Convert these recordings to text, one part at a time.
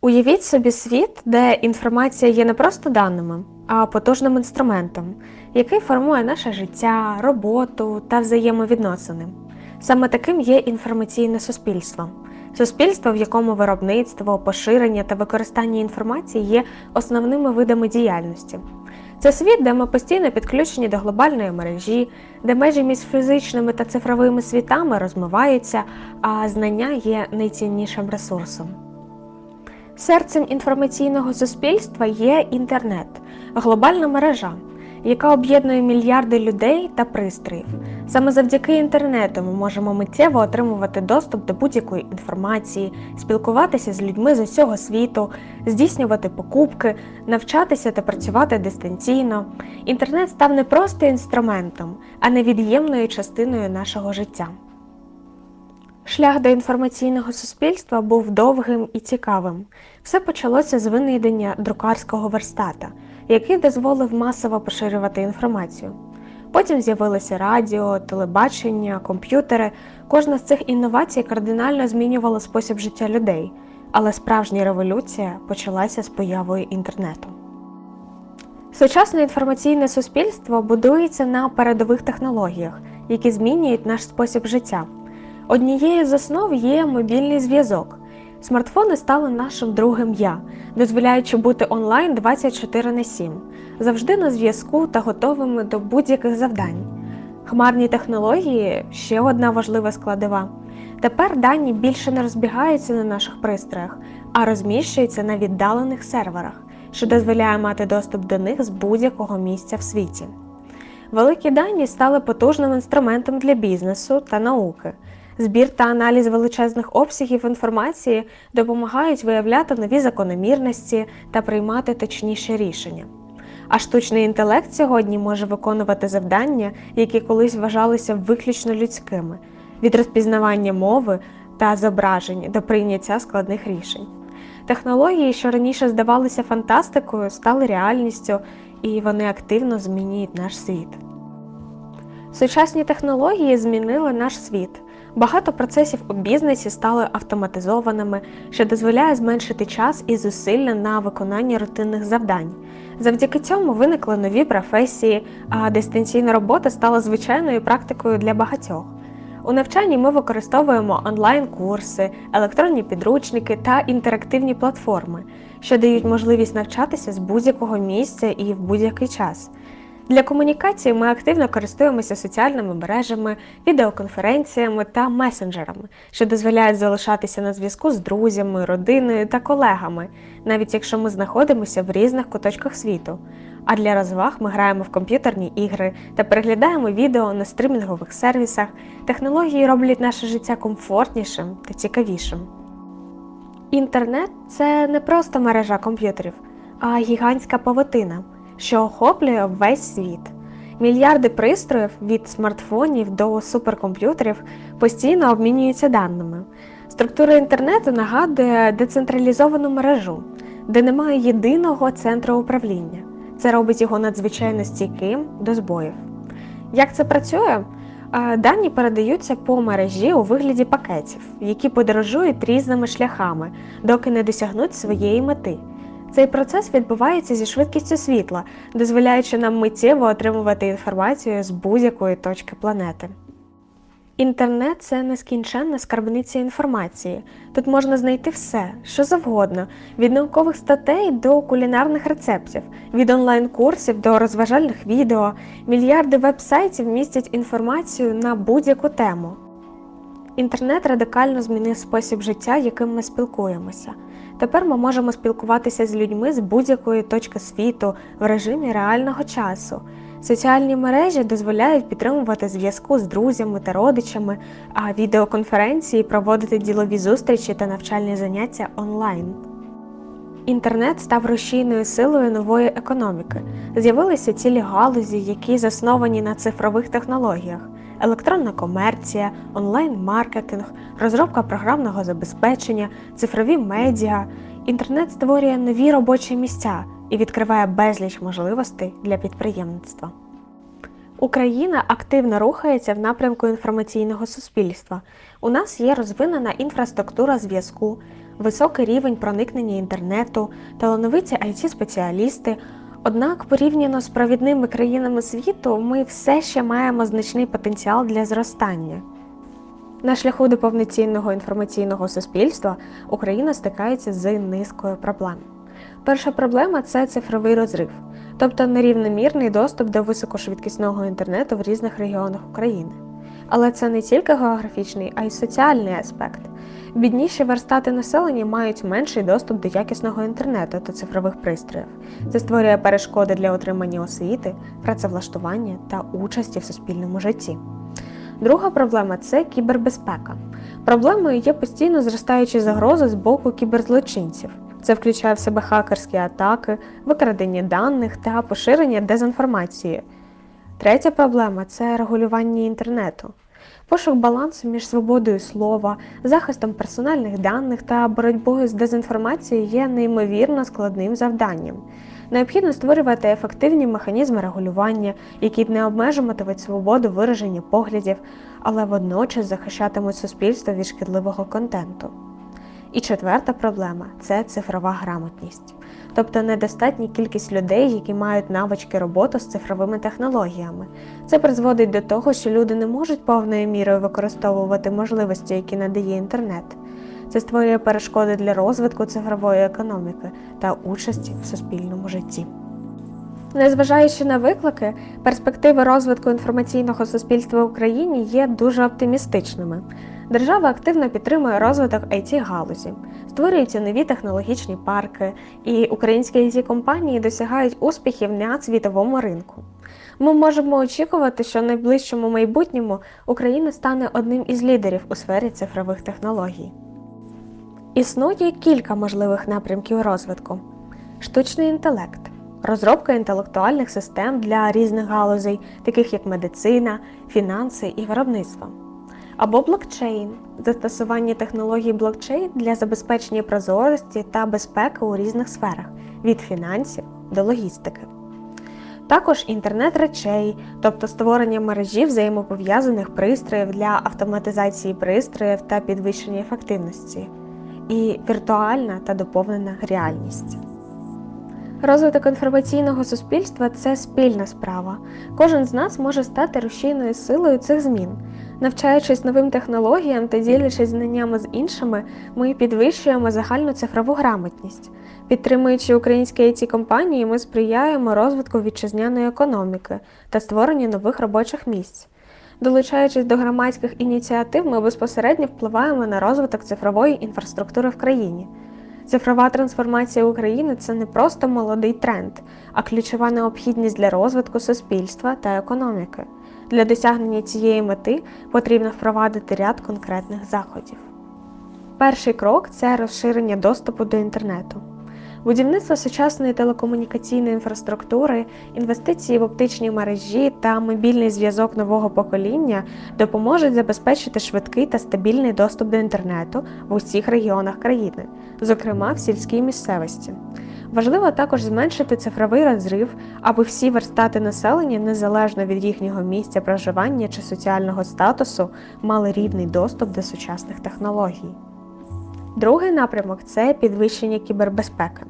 Уявіть собі світ, де інформація є не просто даними, а потужним інструментом, який формує наше життя, роботу та взаємовідносини. Саме таким є інформаційне суспільство. Суспільство, в якому виробництво, поширення та використання інформації є основними видами діяльності. Це світ, де ми постійно підключені до глобальної мережі, де межі між фізичними та цифровими світами розмиваються, а знання є найціннішим ресурсом. Серцем інформаційного суспільства є інтернет, глобальна мережа, яка об'єднує мільярди людей та пристроїв. Саме завдяки інтернету ми можемо миттєво отримувати доступ до будь-якої інформації, спілкуватися з людьми з усього світу, здійснювати покупки, навчатися та працювати дистанційно. Інтернет став не просто інструментом, а невід'ємною частиною нашого життя. Шлях до інформаційного суспільства був довгим і цікавим. Все почалося з винайдення друкарського верстата, який дозволив масово поширювати інформацію. Потім з'явилися радіо, телебачення, комп'ютери. Кожна з цих інновацій кардинально змінювала спосіб життя людей, але справжня революція почалася з появою інтернету. Сучасне інформаційне суспільство будується на передових технологіях, які змінюють наш спосіб життя. Однією з основ є мобільний зв'язок. Смартфони стали нашим другим я, дозволяючи бути онлайн 24 на 7, завжди на зв'язку та готовими до будь-яких завдань. Хмарні технології ще одна важлива складова. Тепер дані більше не розбігаються на наших пристроях, а розміщуються на віддалених серверах, що дозволяє мати доступ до них з будь-якого місця в світі. Великі дані стали потужним інструментом для бізнесу та науки. Збір та аналіз величезних обсягів інформації допомагають виявляти нові закономірності та приймати точніші рішення. А штучний інтелект сьогодні може виконувати завдання, які колись вважалися виключно людськими, від розпізнавання мови та зображень до прийняття складних рішень. Технології, що раніше здавалися фантастикою, стали реальністю, і вони активно змінюють наш світ. Сучасні технології змінили наш світ. Багато процесів у бізнесі стали автоматизованими, що дозволяє зменшити час і зусилля на виконання рутинних завдань. Завдяки цьому виникли нові професії, а дистанційна робота стала звичайною практикою для багатьох. У навчанні ми використовуємо онлайн-курси, електронні підручники та інтерактивні платформи, що дають можливість навчатися з будь-якого місця і в будь-який час. Для комунікації ми активно користуємося соціальними мережами, відеоконференціями та месенджерами, що дозволяють залишатися на зв'язку з друзями, родиною та колегами, навіть якщо ми знаходимося в різних куточках світу. А для розваг ми граємо в комп'ютерні ігри та переглядаємо відео на стрімінгових сервісах. Технології роблять наше життя комфортнішим та цікавішим. Інтернет це не просто мережа комп'ютерів, а гігантська павутина що охоплює весь світ. Мільярди пристроїв від смартфонів до суперкомп'ютерів постійно обмінюються даними. Структура інтернету нагадує децентралізовану мережу, де немає єдиного центру управління. Це робить його надзвичайно стійким до збоїв. Як це працює? Дані передаються по мережі у вигляді пакетів, які подорожують різними шляхами, доки не досягнуть своєї мети. Цей процес відбувається зі швидкістю світла, дозволяючи нам миттєво отримувати інформацію з будь-якої точки планети. Інтернет це нескінченна скарбниця інформації. Тут можна знайти все, що завгодно, від наукових статей до кулінарних рецептів, від онлайн-курсів до розважальних відео. Мільярди веб-сайтів містять інформацію на будь-яку тему. Інтернет радикально змінив спосіб життя, яким ми спілкуємося. Тепер ми можемо спілкуватися з людьми з будь-якої точки світу в режимі реального часу. Соціальні мережі дозволяють підтримувати зв'язку з друзями та родичами, а відеоконференції проводити ділові зустрічі та навчальні заняття онлайн. Інтернет став рушійною силою нової економіки. З'явилися цілі галузі, які засновані на цифрових технологіях електронна комерція, онлайн-маркетинг, розробка програмного забезпечення, цифрові медіа. Інтернет створює нові робочі місця і відкриває безліч можливостей для підприємництва. Україна активно рухається в напрямку інформаційного суспільства. У нас є розвинена інфраструктура зв'язку, високий рівень проникнення інтернету, талановиті it спеціалісти. Однак, порівняно з провідними країнами світу, ми все ще маємо значний потенціал для зростання. На шляху до повноцінного інформаційного суспільства Україна стикається з низкою проблем. Перша проблема це цифровий розрив, тобто нерівномірний доступ до високошвидкісного інтернету в різних регіонах України. Але це не тільки географічний, а й соціальний аспект. Бідніші верстати населення мають менший доступ до якісного інтернету та цифрових пристроїв. Це створює перешкоди для отримання освіти, працевлаштування та участі в суспільному житті. Друга проблема це кібербезпека. Проблемою є постійно зростаючі загрози з боку кіберзлочинців. Це включає в себе хакерські атаки, викрадення даних та поширення дезінформації. Третя проблема це регулювання інтернету. Пошук балансу між свободою слова, захистом персональних даних та боротьбою з дезінформацією є неймовірно складним завданням. Необхідно створювати ефективні механізми регулювання, які не обмежуватимуть свободу вираження поглядів, але водночас захищатимуть суспільство від шкідливого контенту. І четверта проблема це цифрова грамотність, тобто недостатня кількість людей, які мають навички роботи з цифровими технологіями. Це призводить до того, що люди не можуть повною мірою використовувати можливості, які надає інтернет. Це створює перешкоди для розвитку цифрової економіки та участі в суспільному житті. Незважаючи на виклики, перспективи розвитку інформаційного суспільства в Україні є дуже оптимістичними. Держава активно підтримує розвиток it галузі, створюються нові технологічні парки, і українські it компанії досягають успіхів на світовому ринку. Ми можемо очікувати, що в найближчому майбутньому Україна стане одним із лідерів у сфері цифрових технологій. Існує кілька можливих напрямків розвитку: штучний інтелект, розробка інтелектуальних систем для різних галузей, таких як медицина, фінанси і виробництво, або блокчейн застосування технологій блокчейн для забезпечення прозорості та безпеки у різних сферах від фінансів до логістики. Також інтернет речей, тобто створення мережі взаємопов'язаних пристроїв для автоматизації пристроїв та підвищення ефективності і віртуальна та доповнена реальність. Розвиток інформаційного суспільства це спільна справа. Кожен з нас може стати рушійною силою цих змін. Навчаючись новим технологіям та ділячись знаннями з іншими, ми підвищуємо загальну цифрову грамотність. Підтримуючи українські it компанії, ми сприяємо розвитку вітчизняної економіки та створенню нових робочих місць. Долучаючись до громадських ініціатив, ми безпосередньо впливаємо на розвиток цифрової інфраструктури в країні. Цифрова трансформація України це не просто молодий тренд, а ключова необхідність для розвитку суспільства та економіки. Для досягнення цієї мети потрібно впровадити ряд конкретних заходів. Перший крок це розширення доступу до інтернету. Будівництво сучасної телекомунікаційної інфраструктури, інвестиції в оптичні мережі та мобільний зв'язок нового покоління допоможуть забезпечити швидкий та стабільний доступ до інтернету в усіх регіонах країни, зокрема в сільській місцевості. Важливо також зменшити цифровий розрив, аби всі верстати населення незалежно від їхнього місця проживання чи соціального статусу мали рівний доступ до сучасних технологій. Другий напрямок це підвищення кібербезпеки.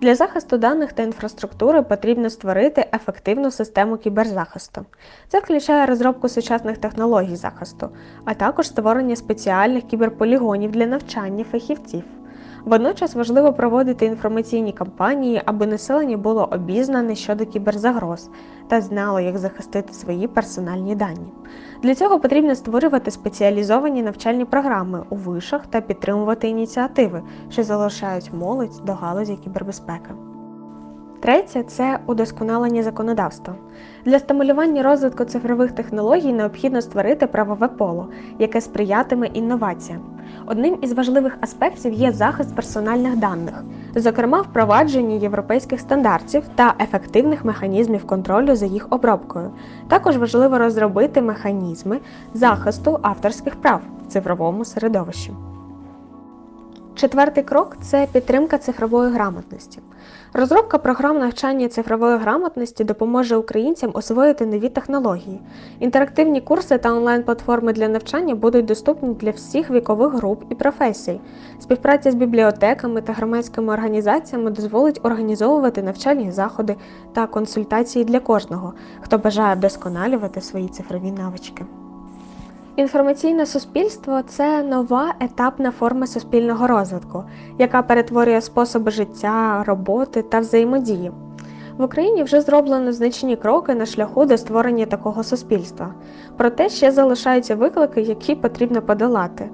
Для захисту даних та інфраструктури потрібно створити ефективну систему кіберзахисту. Це включає розробку сучасних технологій захисту, а також створення спеціальних кіберполігонів для навчання фахівців. Водночас важливо проводити інформаційні кампанії, аби населення було обізнане щодо кіберзагроз та знало, як захистити свої персональні дані. Для цього потрібно створювати спеціалізовані навчальні програми у вишах та підтримувати ініціативи, що залишають молодь до галузі кібербезпеки. Третє це удосконалення законодавства. Для стимулювання розвитку цифрових технологій необхідно створити правове поло, яке сприятиме інноваціям. Одним із важливих аспектів є захист персональних даних, зокрема впровадження європейських стандартів та ефективних механізмів контролю за їх обробкою. Також важливо розробити механізми захисту авторських прав в цифровому середовищі. Четвертий крок це підтримка цифрової грамотності. Розробка програм навчання цифрової грамотності допоможе українцям освоїти нові технології. Інтерактивні курси та онлайн-платформи для навчання будуть доступні для всіх вікових груп і професій. Співпраця з бібліотеками та громадськими організаціями дозволить організовувати навчальні заходи та консультації для кожного, хто бажає вдосконалювати свої цифрові навички. Інформаційне суспільство це нова етапна форма суспільного розвитку, яка перетворює способи життя, роботи та взаємодії. В Україні вже зроблено значні кроки на шляху до створення такого суспільства. Проте ще залишаються виклики, які потрібно подолати.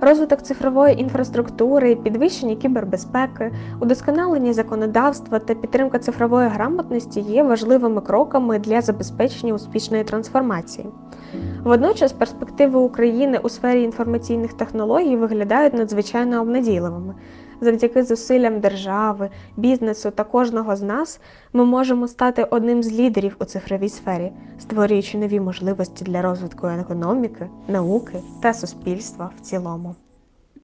Розвиток цифрової інфраструктури, підвищення кібербезпеки, удосконалення законодавства та підтримка цифрової грамотності є важливими кроками для забезпечення успішної трансформації. Водночас перспективи України у сфері інформаційних технологій виглядають надзвичайно обнадійливими. Завдяки зусиллям держави, бізнесу та кожного з нас ми можемо стати одним з лідерів у цифровій сфері, створюючи нові можливості для розвитку економіки, науки та суспільства в цілому.